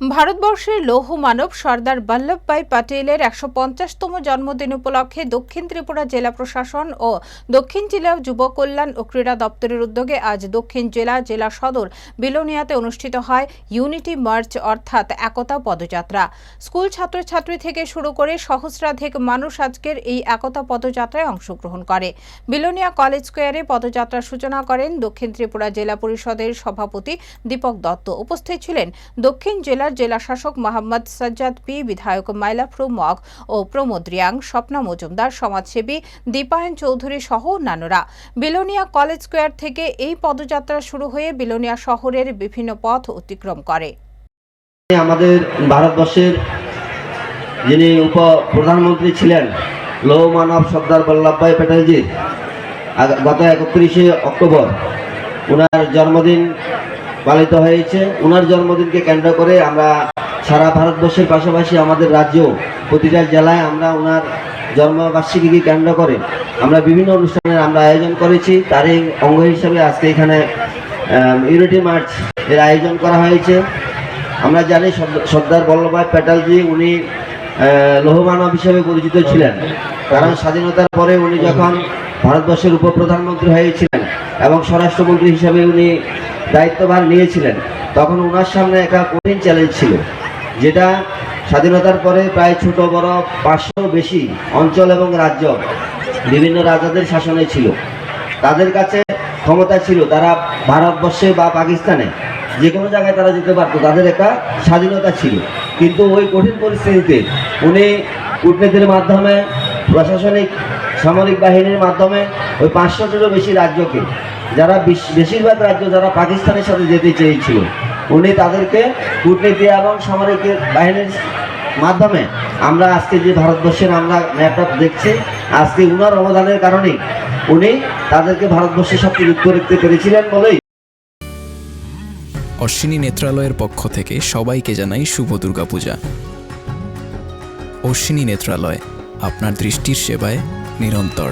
ভারতবর্ষের লৌহ মানব সর্দার বল্লভভাই প্যাটেলের একশো পঞ্চাশতম জন্মদিন উপলক্ষে দক্ষিণ ত্রিপুরা জেলা প্রশাসন ও দক্ষিণ জেলা যুব কল্যাণ ও ক্রীড়া দপ্তরের উদ্যোগে আজ দক্ষিণ জেলা জেলা সদর বিলোনিয়াতে অনুষ্ঠিত হয় ইউনিটি মার্চ অর্থাৎ একতা পদযাত্রা। স্কুল ছাত্রছাত্রী থেকে শুরু করে সহস্রাধিক মানুষ আজকের এই একতা পদযাত্রায় অংশগ্রহণ করে। বিলোনিয়া কলেজ স্কোয়ারে পদযাত্রার সূচনা করেন দক্ষিণ ত্রিপুরা জেলা পরিষদের সভাপতি দীপক দত্ত। উপস্থিত ছিলেন দক্ষিণ জেলার জেলা শাসক মোহাম্মদ সাজ্জাদ পি, বিধায়ক মাইলাফ্রু মগ ও প্রমোদ রিয়াং স্বপ্না মজুমদার, সমাজসেবী দীপায়ন চৌধুরী সহ অন্যান্যরা। বিলোনিয়া কলেজ স্কোয়ার থেকে এই পদযাত্রা শুরু হয়ে বিলোনিয়া শহরের বিভিন্ন পথ অতিক্রম করে। আমাদের ভারতবর্ষের যিনি উপ প্রধানমন্ত্রী ছিলেন লৌহ মানব সর্দার বল্লভভাই প্যাটেলজি গত একত্রিশে অক্টোবর ওনার জন্মদিন পালিত হয়েছে। ওনার জন্মদিনকে কেন্দ্র করে আমরা সারা ভারতবর্ষের পাশাপাশি আমাদের রাজ্য, প্রতিটা জেলায় আমরা ওনার জন্মবার্ষিকীকে কেন্দ্র করে আমরা বিভিন্ন অনুষ্ঠানের আমরা আয়োজন করেছি। তারই অঙ্গ হিসাবে আজকে এখানে ইউনিটি মার্চ এর আয়োজন করা হয়েছে। আমরা জানি সর্দার বল্লভভাই প্যাটালজি উনি লৌহমানব হিসেবে পরিচিত ছিলেন। কারণ স্বাধীনতার পরে উনি যখন ভারতবর্ষের উপপ্রধানমন্ত্রী হয়েছিলেন এবং স্বরাষ্ট্রমন্ত্রী হিসাবে উনি দায়িত্বভার নিয়েছিলেন। তখন ওনার সামনে একটা কঠিন চ্যালেঞ্জ ছিল, যেটা স্বাধীনতার পরে প্রায় ছোট বড় পাঁচশো বেশি অঞ্চল এবং রাজ্য বিভিন্ন রাজাদের শাসনে ছিল। তাদের কাছে ক্ষমতা ছিল, তারা ভারতবর্ষে বা পাকিস্তানে যে কোনো জায়গায় তারা যেতে পারতো, তাদের একটা স্বাধীনতা ছিল। কিন্তু ওই কঠিন পরিস্থিতিতে উনি কূটনীতির মাধ্যমে, প্রশাসনিক, সামরিক বাহিনীর মাধ্যমে ওই পাঁচশোটিরও বেশি রাজ্যকে যারা বেশিরভাগ রাজ্য যারা পাকিস্তানের সাথে যেতে চেয়েছিল, উনি তাদেরকে কূটনীতি এবং সামরিক বাহিনীর মাধ্যমে আমরা আজকে যে ভারতবর্ষের আমরা ম্যাপটা দেখছি, আজকে উনার অবদানের কারণে উনি তাদেরকে ভারতবর্ষের সাথে যুক্ত রাখতে পেরেছিলেন বলেই। অশ্বিনী নেত্রালয়ের পক্ষ থেকে সবাইকে জানাই শুভ দুর্গাপূজা। অশ্বিনী নেত্রালয়, আপনার দৃষ্টির সেবায় নিরন্তর।